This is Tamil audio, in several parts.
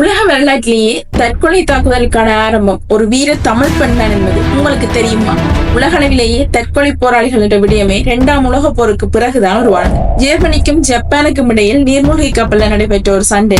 உலக வரலாற்றிலேயே தற்கொலை தாக்குதலுக்கான ஆரம்பம் ஒரு வீர தமிழ் பெண்தான் என்பது. உங்களுக்கு தெரியுமா? உலகளவிலேயே தற்கொலை போராளிகள் என்ற விடயமே இரண்டாம் உலக போருக்கு பிறகுதான் உருவானது. ஜெர்மனிக்கும் ஜப்பானுக்கும் இடையில் நீர்மூழ்கி கப்பலில் நடைபெற்ற ஒரு சண்டை.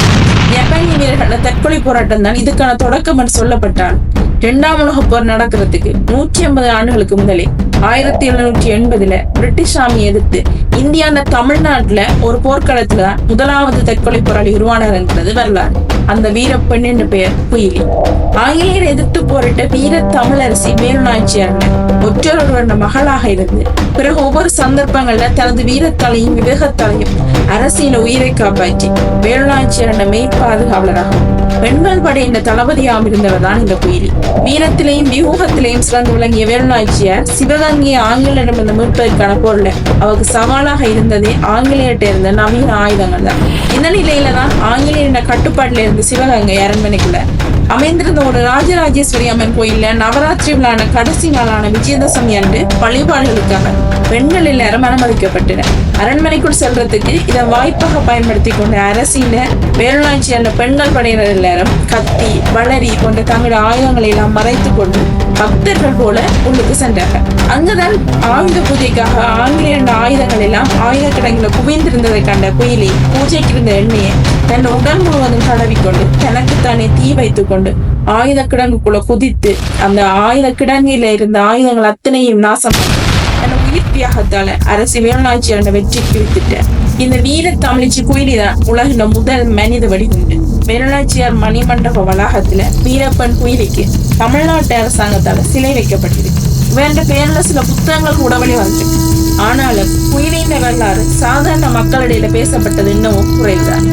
ஜப்பானிய வீரர்கள தற்கொலை போராட்டம் தான் இதுக்கான தொடக்கம் என்று சொல்லப்பட்டால் இரண்டாம் உலக போர் நடக்கிறதுக்கு நூற்றி ஐம்பது ஆண்டுகளுக்கு முதலே ஆயிரத்தி எழுநூற்றி எண்பதுல பிரிட்டிஷ் ஆர்மி எதிர்த்து இந்தியான தமிழ்நாட்டுல ஒரு போர்க்களத்துல தான் முதலாவது தற்கொலை போராளி உருவானார் என்றது வரலாறு. அந்த வீரப்பெண் என்ற பெயர் குயிலி. ஆங்கிலேயர் எதிர்த்து போரிட்ட வீர தமிழரசி வேலுநாச்சியார் ஒற்றொருவருடைய மகளாக இருந்து பிறகு ஒவ்வொரு சந்தர்ப்பங்கள்ல தனது வீரத்தலையும் விவேகத்தலையும் அரசியல உயிரை காப்பாற்றி வேலுநாச்சியார் மெய் பாதுகாவலராகவும் பெண்கள் படையின் தளபதியாகவும் இருந்தவர் தான் இந்த குயிலி. வீரத்திலையும் வியூகத்திலையும் சிறந்து விளங்கிய வேலுநாச்சியார் சிவகங்கையை ஆங்கிலேயரிடமிருந்து மீட்பதற்கான பொருள். அவருக்கு சவாலாக இருந்ததே ஆங்கிலேயர்கிட்ட இருந்த நவீன ஆயுதங்கள் தான். இந்த நிலையில தான் ஆங்கிலேயரின் கட்டுப்பாட்டில இருந்து சிவகங்கை அரண்மனைக்குள்ள அமைந்திருந்த ஒரு ராஜராஜேஸ்வரி அம்மன் கோயில்ல நவராத்திரி விழான கடைசி நாளான விஜயதசமி அன்று வழிபாடுகளுக்காக பெண்கள் எல்லாரும் அனுமதிக்கப்பட்டனர் அரண்மனைக்குள் செல்றதுக்கு இதை வாய்ப்பாக பயன்படுத்தி கொண்ட அரசியல வேலுநாச்சியான பெண்கள் படையினர் எல்லாரும் கத்தி வளரி போன்ற தங்களோட ஆயுதங்களை எல்லாம் மறைத்து கொண்டு பக்தர்கள் போல உள்ளுக்கு சென்றார்கள். அங்குதான் ஆயுத பூஜைக்காக ஆங்கிலேயர் ஆயுதங்கள் எல்லாம் ஆயுத கிடங்குல குவிந்திருந்ததை கண்ட குயிலி பூஜைக்கு இருந்த எண்ணெயை தன் உடல் முழுவதும் தடவிக்கொண்டு தனக்குத்தானே தீ வைத்துக் கொண்டு ஆயுத கிடங்குக்குள்ள குதித்து அந்த ஆயுத கிடங்கில இருந்த ஆயுதங்கள் அத்தனையும் நாசம் பண்ணி, உயிர் தியாகத்தால அரசு வேலுநாச்சியான வெற்றி குறித்துட்ட இந்த வீர தமிழிச்சி குயிலிதான் உலகில முதல் மனித வடிவுண்டு வேலுநாச்சியார் மணிமண்டப வளாகத்துல வீரப்பன் குயிலிக்கு தமிழ்நாட்டு அரசாங்கத்தால சிலை வைக்கப்பட்டிருக்கு வேண்ட பேர்ல சில புத்தகங்கள் கூட வெளிவந்திருக்கு ஆனாலும் குயிலின் வரலாறு சாதாரண மக்களிடையில பேசப்பட்டது இன்னமும் குறைவுதான்.